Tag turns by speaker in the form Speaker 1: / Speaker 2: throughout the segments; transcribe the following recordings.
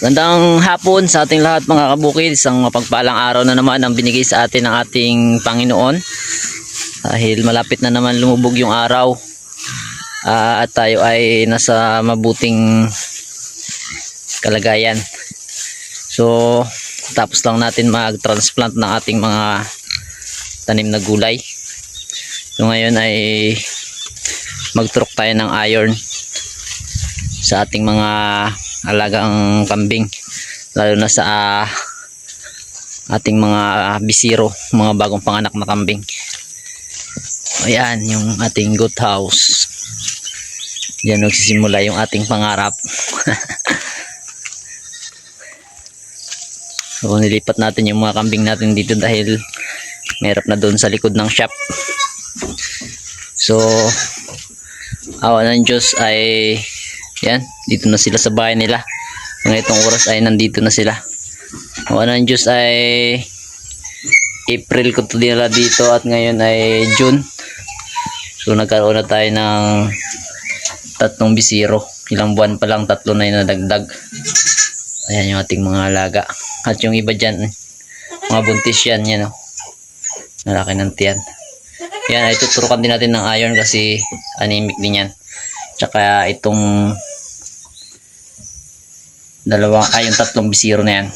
Speaker 1: Gandang hapon sa ating lahat mga kabukid. Isang mapagpalang araw na naman ang binigay sa atin ng ating Panginoon. Dahil malapit na naman lumubog yung araw. Ah, at tayo ay nasa mabuting kalagayan. So, tapos lang natin mag-transplant ng ating mga tanim na gulay. So, ngayon ay mag-truck tayo ng iron sa ating mga alagang kambing. Lalo na sa ah, ating mga bisiro mga bagong panganak na kambing. Ayan yung ating goat house. Diyan nagsisimula yung ating pangarap. So nilipat natin yung mga kambing natin dito dahil merap na doon sa likod ng shop. So awa ng Diyos ay yan, dito na sila sa bahay nila. Mga itong oras ay nandito na sila. O ng Diyos ay April ko to nila dito at ngayon ay June. So nagkaroon na tayo ng tatlong bisiro. Ilang buwan pa lang tatlo na yung nadagdag. Ayan yung ating mga alaga. At yung iba dyan, mga buntis yan, yan o. Nalaki ng tiyan. Yan, ay tuturukan din natin ng iron kasi anemic din yan. Tsaka itong dalawang ay yung tatlong bisiro na yan.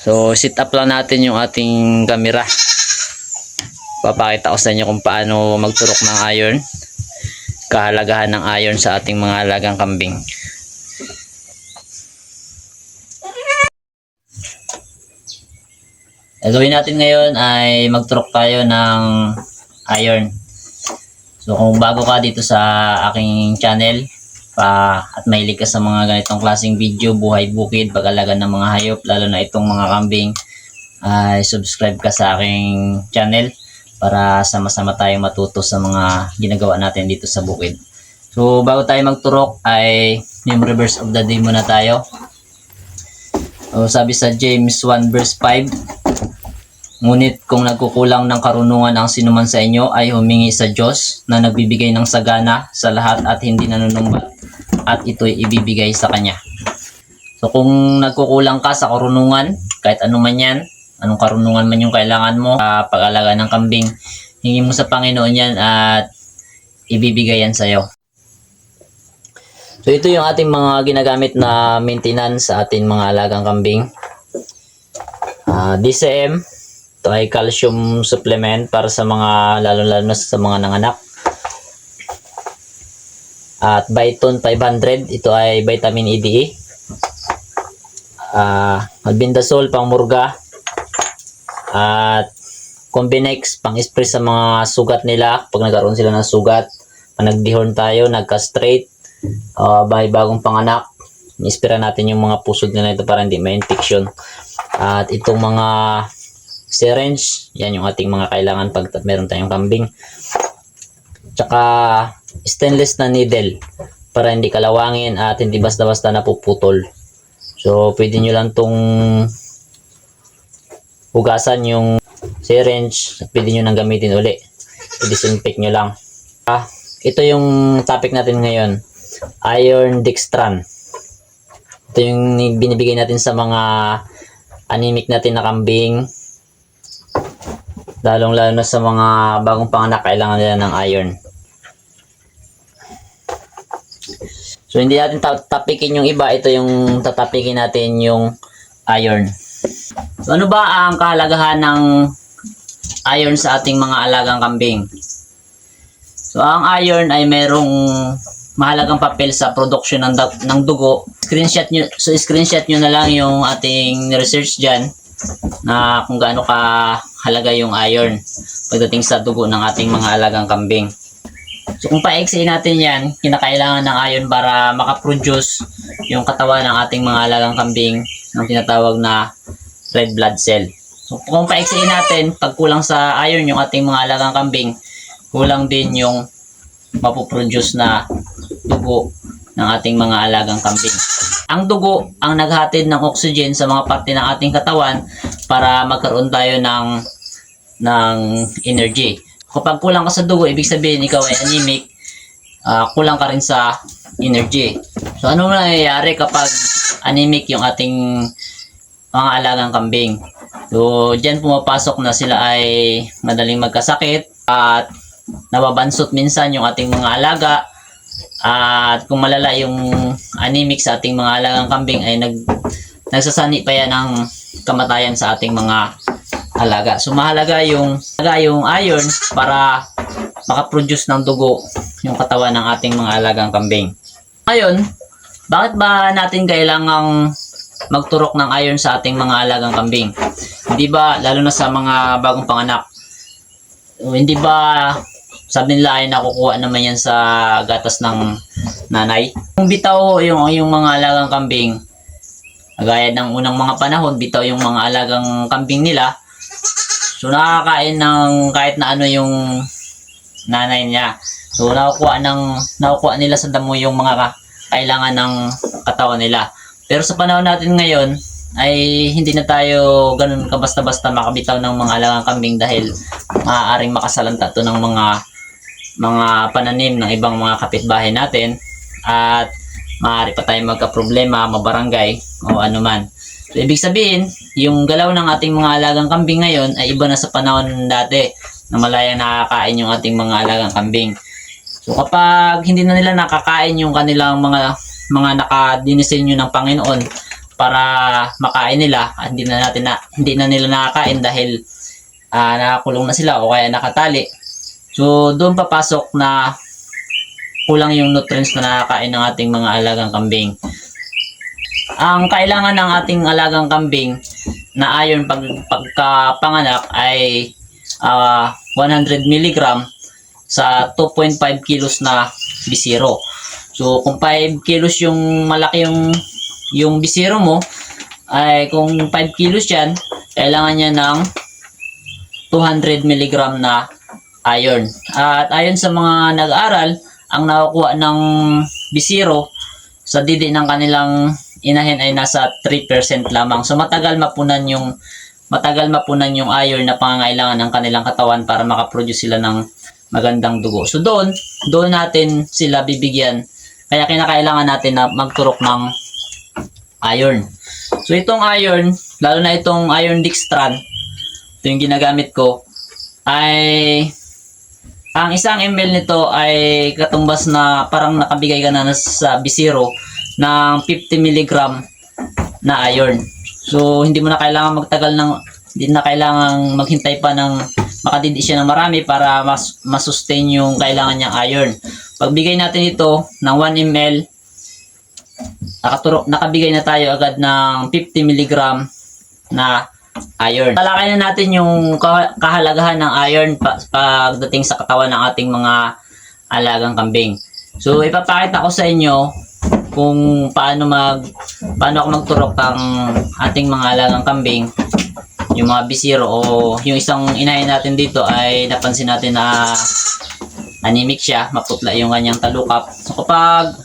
Speaker 1: So sit up lang natin yung ating camera. Papakita ko sa inyo kung paano magturok ng iron. Kahalagahan ng iron sa ating mga alagang kambing. Ang gawin natin ngayon ay magturok tayo ng iron. So kung bago ka dito sa aking channel pa at mahilig ka sa mga ganitong klaseng video, buhay bukid, pag-alaga ng mga hayop, lalo na itong mga kambing, ay subscribe ka sa aking channel para sama-sama tayo matuto sa mga ginagawa natin dito sa bukid. So bago tayo magturok ay yung reverse of the day muna tayo. So, sabi sa James 1 verse 5, Ngunit kung nagkukulang ng karunungan ang sinuman sa inyo ay humingi sa Diyos na nagbibigay ng sagana sa lahat at hindi nanunumbat at ito'y ibibigay sa Kanya. So kung nagkukulang ka sa karunungan, kahit ano man yan, anong karunungan man yung kailangan mo sa pag-alaga ng kambing, hingi mo sa Panginoon yan at ibibigay yan sa'yo. So ito yung ating mga ginagamit na maintenance sa ating mga alagang kambing. Ah, DCM, ito ay calcium supplement para sa mga lalo-lalo na sa mga nanganak. At Byton 500, ito ay vitamin EDE. Ah, albendazole pang murga. At Combinex pang spray sa mga sugat nila pag nagkaroon sila ng sugat. Pag tayo, nagka-straight, uh, bahay bagong panganak, ispira natin yung mga pusod nila ito para hindi may infection. At itong mga syringe, yan yung ating mga kailangan pag meron tayong kambing. Tsaka stainless na needle para hindi kalawangin at hindi basta-basta napuputol. So, pwede nyo lang tong hugasan yung syringe at pwede nyo nang gamitin uli. I-disinfect nyo lang. Ah, ito yung topic natin ngayon. Iron Dextran. Ito yung binibigay natin sa mga anemic natin na kambing lalong lalo na sa mga bagong panganak kailangan nila ng iron so hindi natin ta- tapikin yung iba. Ito yung tatapikin natin yung iron. So ano ba ang kahalagahan ng iron sa ating mga alagang kambing? So ang iron ay merong mahalagang papel sa production ng, ng dugo. Screenshot nyo so screenshot nyo na lang yung ating research dyan na kung gaano ka halaga yung iron pagdating sa dugo ng ating mga alagang kambing. So kung paiksi natin yan, kinakailangan ng iron para makaproduce yung katawan ng ating mga alagang kambing ng tinatawag na red blood cell. So kung paiksi natin, pag kulang sa iron yung ating mga alagang kambing, kulang din yung mapoproduce na dugo ng ating mga alagang kambing. Ang dugo ang naghatid ng oxygen sa mga parte ng ating katawan para magkaroon tayo ng ng energy. Kapag kulang ka sa dugo, ibig sabihin ikaw ay anemic, ah, kulang ka rin sa energy. So ano nangyayari kapag anemic yung ating mga alagang kambing? So diyan pumapasok na sila ay madaling magkasakit at nababansot minsan yung ating mga alaga at kung malala yung anemic sa ating mga alagang kambing ay nag nagsasani pa yan ng kamatayan sa ating mga alaga. So mahalaga yung mahalaga yung iron para makaproduce ng dugo yung katawan ng ating mga alagang kambing. Ngayon, bakit ba natin kailangang magturok ng iron sa ating mga alagang kambing? Hindi ba, lalo na sa mga bagong panganak, hindi ba sabi nila ay nakukuha naman yan sa gatas ng nanay? Kung bitaw yung, yung mga alagang kambing, gaya ng unang mga panahon, bitaw yung mga alagang kambing nila, so nakakain ng kahit na ano yung nanay niya. So nakukuha ng nakukuha nila sa damo yung mga ka- kailangan ng katawan nila. Pero sa panahon natin ngayon ay hindi na tayo ganun kabasta-basta makabitaw ng mga alagang kambing dahil maaaring makasalanta to ng mga mga pananim ng ibang mga kapitbahay natin at maaari pa tayong magka-problema, mabarangay o anuman. So, ibig sabihin, yung galaw ng ating mga alagang kambing ngayon ay iba na sa panahon dati na malayang nakakain yung ating mga alagang kambing. So kapag hindi na nila nakakain yung kanilang mga mga nakadinisenyo ng Panginoon para makain nila, hindi na natin na hindi na nila nakakain dahil ah, nakakulong na sila o kaya nakatali. So doon papasok na kulang yung nutrients na nakakain ng ating mga alagang kambing. Ang kailangan ng ating alagang kambing na iron pag pagkapanganak ay ah, 100 mg sa 2.5 kilos na bisiro. So kung 5 kilos yung malaki yung yung bisiro mo ay kung 5 kilos yan, kailangan niya ng 200 mg na iron. At ayon sa mga nag-aral, ang nakukuha ng bisiro sa didi ng kanilang inahin ay nasa 3% lamang. So matagal mapunan yung matagal mapunan yung iron na pangangailangan ng kanilang katawan para makaproduce sila ng magandang dugo. So doon, doon natin sila bibigyan. Kaya kinakailangan natin na magturok ng iron. So itong iron, lalo na itong iron dextran, ito yung ginagamit ko, ay ang isang ml nito ay katumbas na parang nakabigay ka na sa bisiro ng 50 mg na iron. So hindi mo na kailangan magtagal ng hindi na kailangan maghintay pa ng makadidi siya ng marami para mas masustain yung kailangan niyang iron. Pagbigay natin ito ng 1 ml, nakaturo, nakabigay na tayo agad ng 50 mg na iron. Talakay na natin yung ka- kahalagahan ng iron pa- pagdating sa katawan ng ating mga alagang kambing. So ipapakita ko sa inyo kung paano mag paano ako magturok ng ating mga alagang kambing yung mga bisiro o yung isang inahin natin dito ay napansin natin na anemic siya, maputla yung kanyang talukap. So kapag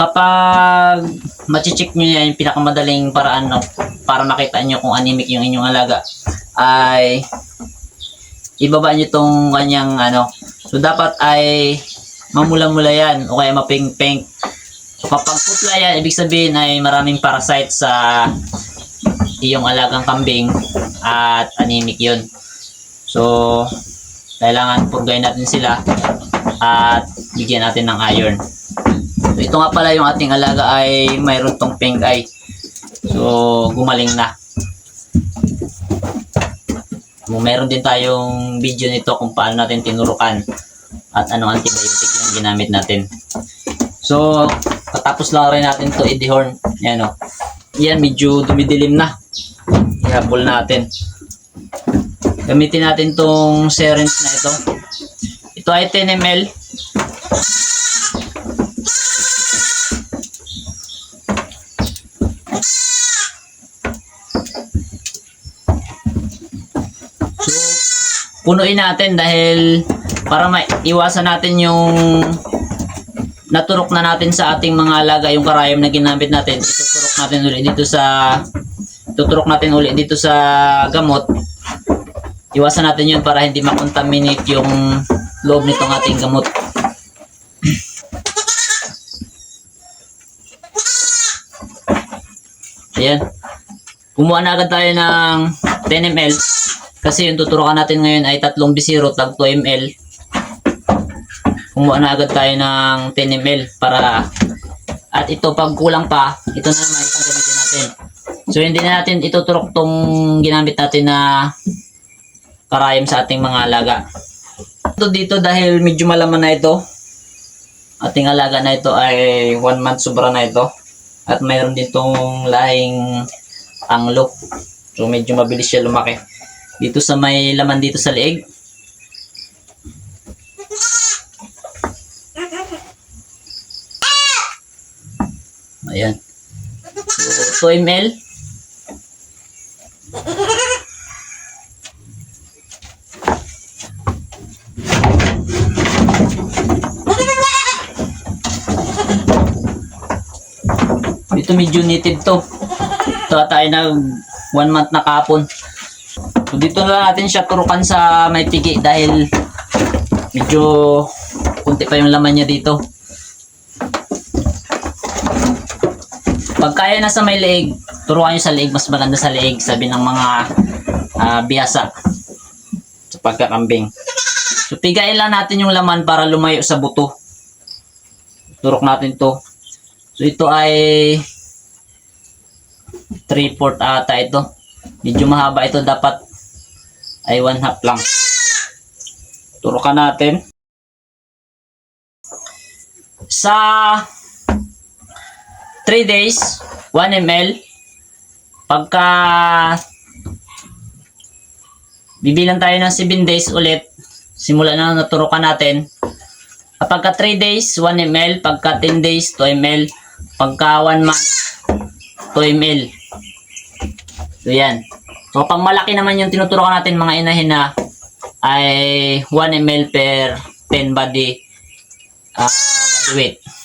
Speaker 1: kapag machi-check nyo yan, yung pinakamadaling paraan no, para makita nyo kung anemic yung inyong alaga ay ibaba nyo tong kanyang ano. So dapat ay mamula-mula yan o kaya mapink-pink. So kapag putla yan, ibig sabihin ay maraming parasite sa iyong alagang kambing at anemic yun. So, kailangan purgayin natin sila at bigyan natin ng iron. So, ito nga pala yung ating alaga ay mayroon tong pink eye. So, gumaling na. Meron din tayong video nito kung paano natin tinurukan at anong antibiotic yung ginamit natin. So, katapos lang rin natin to i-dehorn. Yan o. Yan, medyo dumidilim na. Ihapol natin. Gamitin natin tong syringe na ito. Ito ay 10 ml. So, punuin natin dahil para maiwasan natin yung naturok na natin sa ating mga alaga yung karayom na ginamit natin ituturok natin ulit dito sa tuturok natin ulit dito sa gamot iwasan natin yun para hindi makontaminate yung loob nitong ating gamot Ayan. Kumuha na agad tayo ng 10 ml. Kasi yung tuturukan natin ngayon ay tatlong bisiro, tag 2 ml. Kumuha na agad tayo ng 10 ml para at ito pag kulang pa, ito na naman yung gagamitin natin. So hindi na natin ituturok tong ginamit natin na karayom sa ating mga alaga. Ito dito dahil medyo malaman na ito. Ating alaga na ito ay 1 month sobra na ito. At mayroon din tong lahing anglo. So medyo mabilis siya lumaki. Dito sa may laman dito sa leeg. Ayan. So, 2 ml. Dito medyo native to. Ito tayo nag one month na kapon. So dito na natin siya turukan sa may pigi dahil medyo kunti pa yung laman niya dito. Pag kaya na sa may leeg, turuan nyo sa leeg, mas maganda sa leeg, sabi ng mga ah, biyasa sa pagkakambing. So pigain lang natin yung laman para lumayo sa buto. Turok natin to. So ito ay 3-4 ata ito. Medyo mahaba ito dapat ay 1 half lang. Turukan natin. Sa 3 days, 1 ml. Pagka bibilang tayo ng 7 days ulit, simula na naturukan natin. Pagka 3 days, 1 ml. Pagka 10 days, 2 ml. Pagka 1 month, 2 ml. So, yan. So, pang malaki naman yung tinuturukan natin mga inahin na ay 1 ml per 10 body, ah, body weight.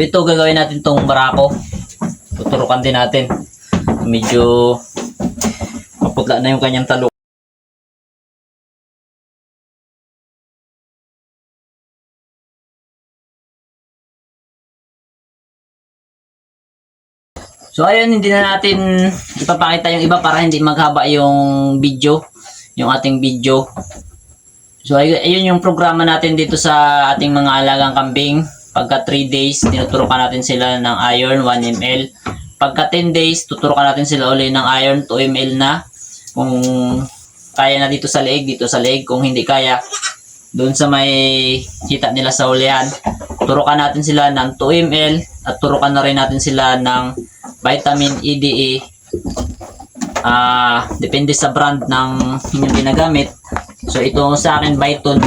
Speaker 1: So ito gagawin natin tong barako. Tuturukan din natin. Medyo maputla na yung kanyang talo. So ayun, hindi na natin ipapakita yung iba para hindi maghaba yung video, yung ating video. So ay- ayun yung programa natin dito sa ating mga alagang kambing. Pagka 3 days, tinuturukan natin sila ng iron 1 ml. Pagka 10 days, tuturukan natin sila uli ng iron 2 ml na. Kung kaya na dito sa leeg, dito sa leeg. Kung hindi kaya, doon sa may kita nila sa ulihan, turukan natin sila ng 2 ml at turukan na rin natin sila ng vitamin E, EDE. Ah, depende sa brand ng inyong ginagamit. So ito sa akin Byton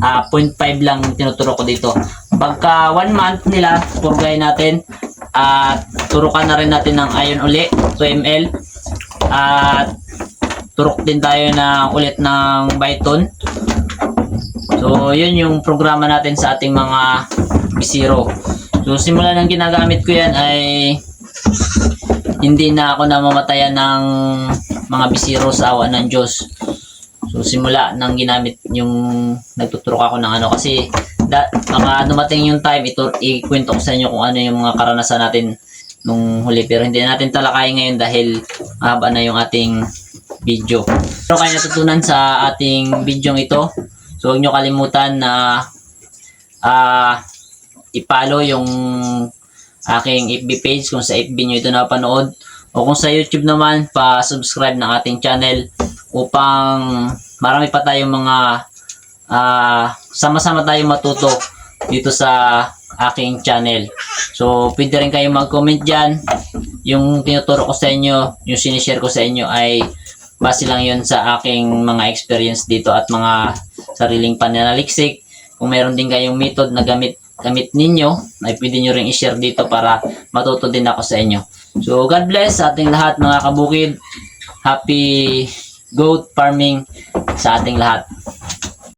Speaker 1: ah 0.5 lang tinuturo ko dito. Pagka 1 month nila, purgay natin at turukan na rin natin ng iron uli 2 ml at turok din tayo ng ulit ng Byton. So, yun yung programa natin sa ating mga bisiro. So, simula ng ginagamit ko yan ay hindi na ako namamatayan ng mga bisiro sa awa ng Diyos. So, simula nang ginamit yung nagtuturok ako ng ano kasi da, baka dumating yung time ito ikwento ko sa inyo kung ano yung mga karanasan natin nung huli pero hindi natin talakayin ngayon dahil mahaba na yung ating video. Pero kayo natutunan sa ating video ito. So huwag nyo kalimutan na ah i-follow yung aking FB page kung sa FB nyo ito napanood o kung sa YouTube naman pa-subscribe ng ating channel upang marami pa tayong mga ah, sama-sama tayong matuto dito sa aking channel. So, pwede rin kayo mag-comment dyan. Yung tinuturo ko sa inyo, yung sinishare ko sa inyo ay base lang yun sa aking mga experience dito at mga sariling pananaliksik. Kung meron din kayong method na gamit gamit ninyo, ay pwede nyo rin i-share dito para matuto din ako sa inyo. So, God bless sa ating lahat mga kabukid. Happy goat farming sa ating lahat.